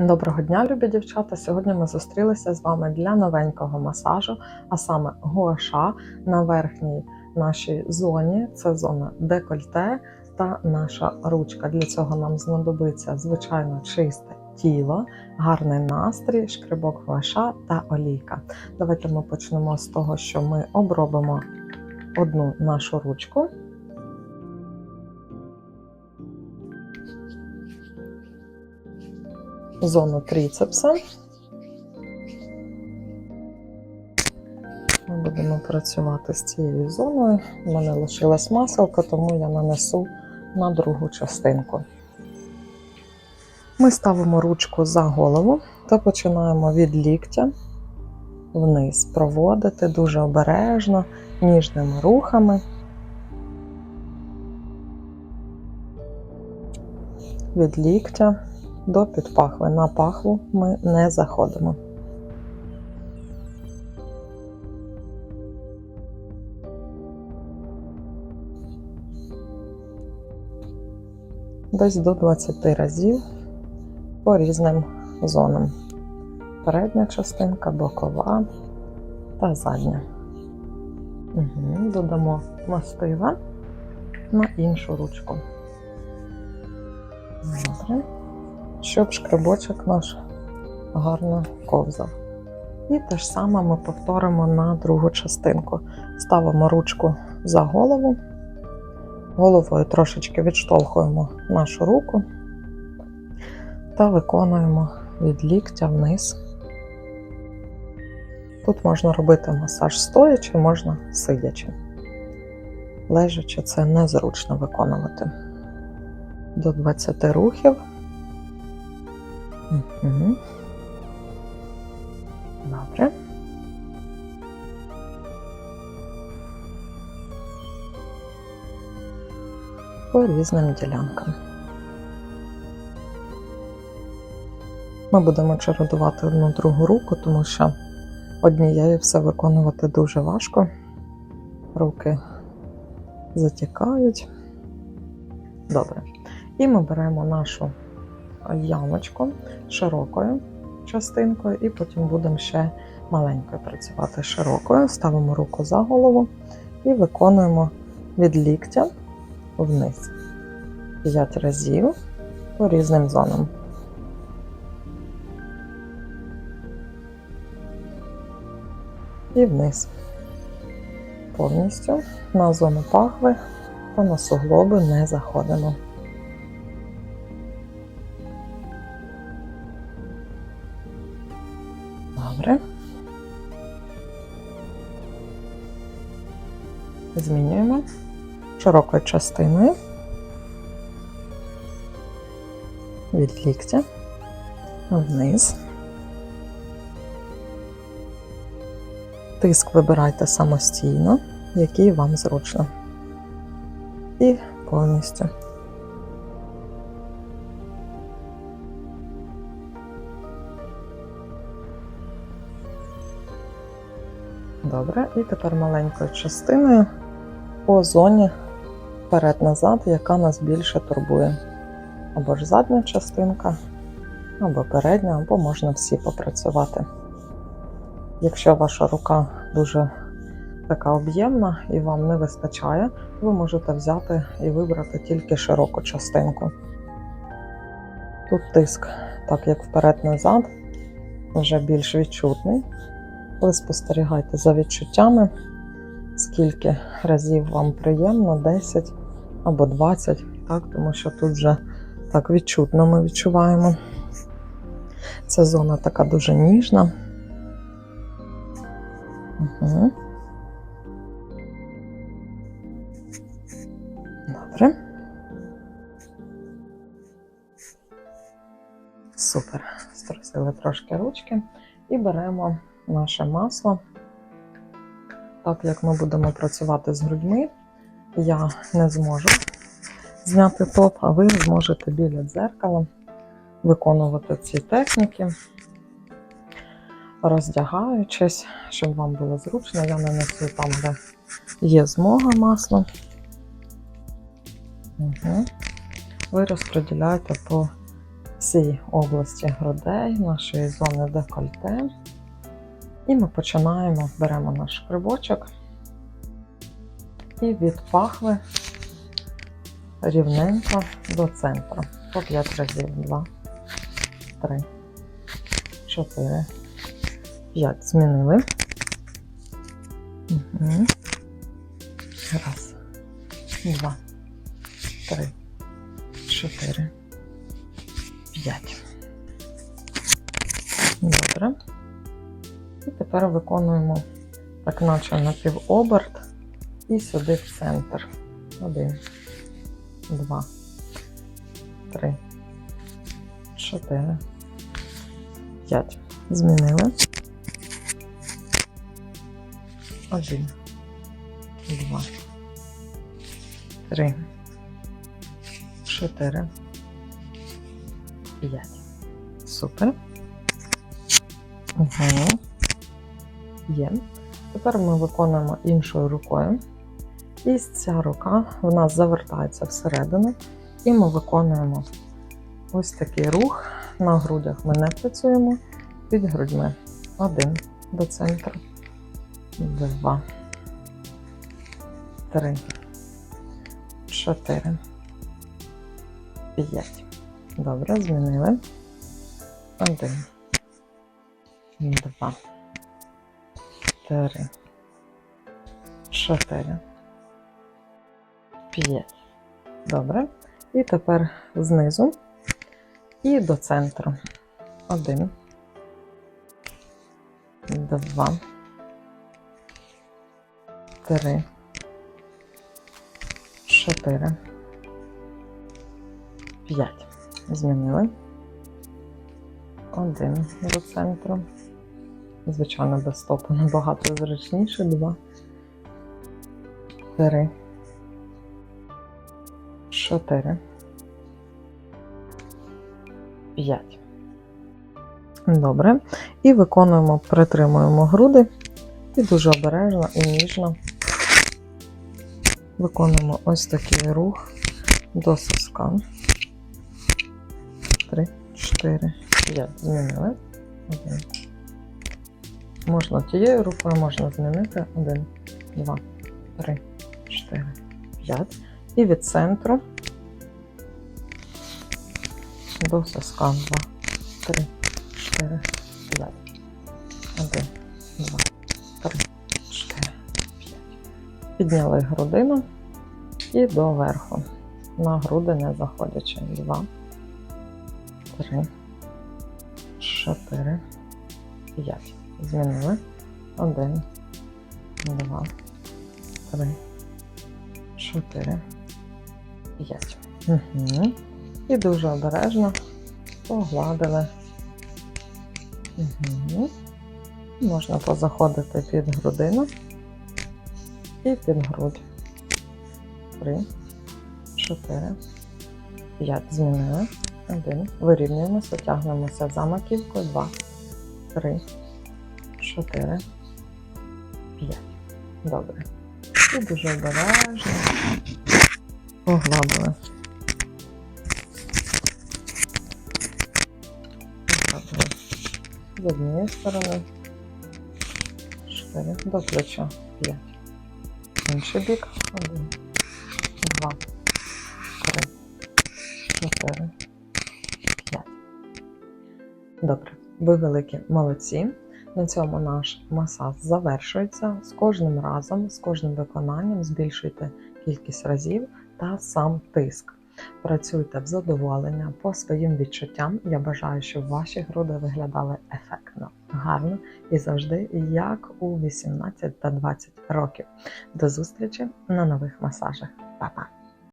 Доброго дня, любі дівчата! Сьогодні ми зустрілися з вами для новенького масажу, а саме гуаша на верхній нашій зоні. Це зона декольте та наша ручка. Для цього нам знадобиться звичайно чисте тіло, гарний настрій, шкрибок гуаша та олійка. Давайте ми почнемо з того, що ми обробимо одну нашу ручку. Зону тріцепса. Ми будемо працювати з цією зоною. У мене лишилась маселка, тому я нанесу на другу частинку. Ми ставимо ручку за голову та починаємо від ліктя вниз проводити дуже обережно, ніжними рухами. Від ліктя до підпахви. На пахву ми не заходимо. Десь до 20 разів по різним зонам. Передня частинка, бокова та задня. Угу. Додамо мастива на іншу ручку. Добре щоб шкребочок наш гарно ковзав. І те ж саме ми повторимо на другу частинку. Ставимо ручку за голову, головою трошечки відштовхуємо нашу руку та виконуємо від ліктя вниз. Тут можна робити масаж стоячи, можна сидячи. Лежачи, це незручно виконувати. До 20 рухів. Угу. Добре. По різним ділянкам. Ми будемо чередувати одну другу руку, тому що однією все виконувати дуже важко. Руки затікають. Добре. І ми беремо нашу ямочку широкою частинкою, і потім будемо ще маленькою працювати широкою. Ставимо руку за голову і виконуємо від ліктя вниз. 5 разів по різним зонам. І вниз. Повністю на зону пахви та на суглоби не заходимо. Добре. Змінюємо широкою частиною від ліктя вниз. Тиск вибирайте самостійно, який вам зручно. І повністю. Добре, і тепер маленькою частиною по зоні вперед-назад, яка нас більше турбує. Або ж задня частинка, або передня, або можна всі попрацювати. Якщо ваша рука дуже така об'ємна і вам не вистачає, ви можете взяти і вибрати тільки широку частинку. Тут тиск, так як вперед-назад, вже більш відчутний. Ви спостерігайте за відчуттями, скільки разів вам приємно, 10 або 20, так, тому що тут вже так відчутно ми відчуваємо. Ця зона така дуже ніжна. Угу. Добре. Супер. Струсили трошки ручки і беремо наше масло. Так як ми будемо працювати з грудьми, я не зможу зняти топ, а ви зможете біля дзеркала виконувати ці техніки, роздягаючись, щоб вам було зручно. Я нанесу там, де є змога масла. Угу. Ви розподіляєте по всій області грудей, нашої зони декольте. І ми починаємо, беремо наш шкребочок і від пахви рівненько до центру. По 5 разів. 2, 3, 4, 5. Змінили. Угу. Раз, два, три, чотири, п'ять. Добре. І тепер виконуємо так наче напівоберт і сюди в центр. Один, два, три, чотири, п'ять. Змінили. Один, два, три, чотири, п'ять. Супер. Угу. Є. Тепер ми виконуємо іншою рукою. І ця рука в нас завертається всередину, і ми виконуємо ось такий рух. На грудях ми не працюємо під грудьми. Один до центру, два, три, чотири, п'ять. Добре, змінили. Один, два, три, чотири, п'ять. Добре. І тепер знизу і до центру. Один, два, три, чотири, п'ять. Змінили. Один до центру. Звичайно, без стопу набагато зручніше. Два, три, чотири, п'ять. Добре. І виконуємо, притримуємо груди і дуже обережно і ніжно виконуємо ось такий рух до соска. Три, чотири, п'ять. Змінили. Один. Можна тією рукою, можна змінити. Один, два, три, чотири, п'ять. І від центру до соска. Два, три, чотири, п'ять. Один, два, три, чотири, п'ять. Підняли грудину і доверху. На груди не заходячи. Два, три, чотири, п'ять. Змінили. Один, два, три, чотири, п'ять. Угу. І дуже обережно погладили. Угу. Можна позаходити під грудину і під грудь. Три, чотири, п'ять. Змінили. Один. Вирівнюємося, тягнемося за маківкою. Два, три, чотири, п'ять. Добре. І дуже обережно погладили. Погладили з однієї сторони. Чотири. До плеча. П'ять. Інший бік. Один, два, три, чотири, п'ять. Добре. Ви великі молодці. На цьому наш масаж завершується. З кожним разом, з кожним виконанням збільшуйте кількість разів та сам тиск. Працюйте в задоволення по своїм відчуттям. Я бажаю, щоб ваші груди виглядали ефектно, гарно і завжди, як у 18 та 20 років. До зустрічі на нових масажах. Па-па!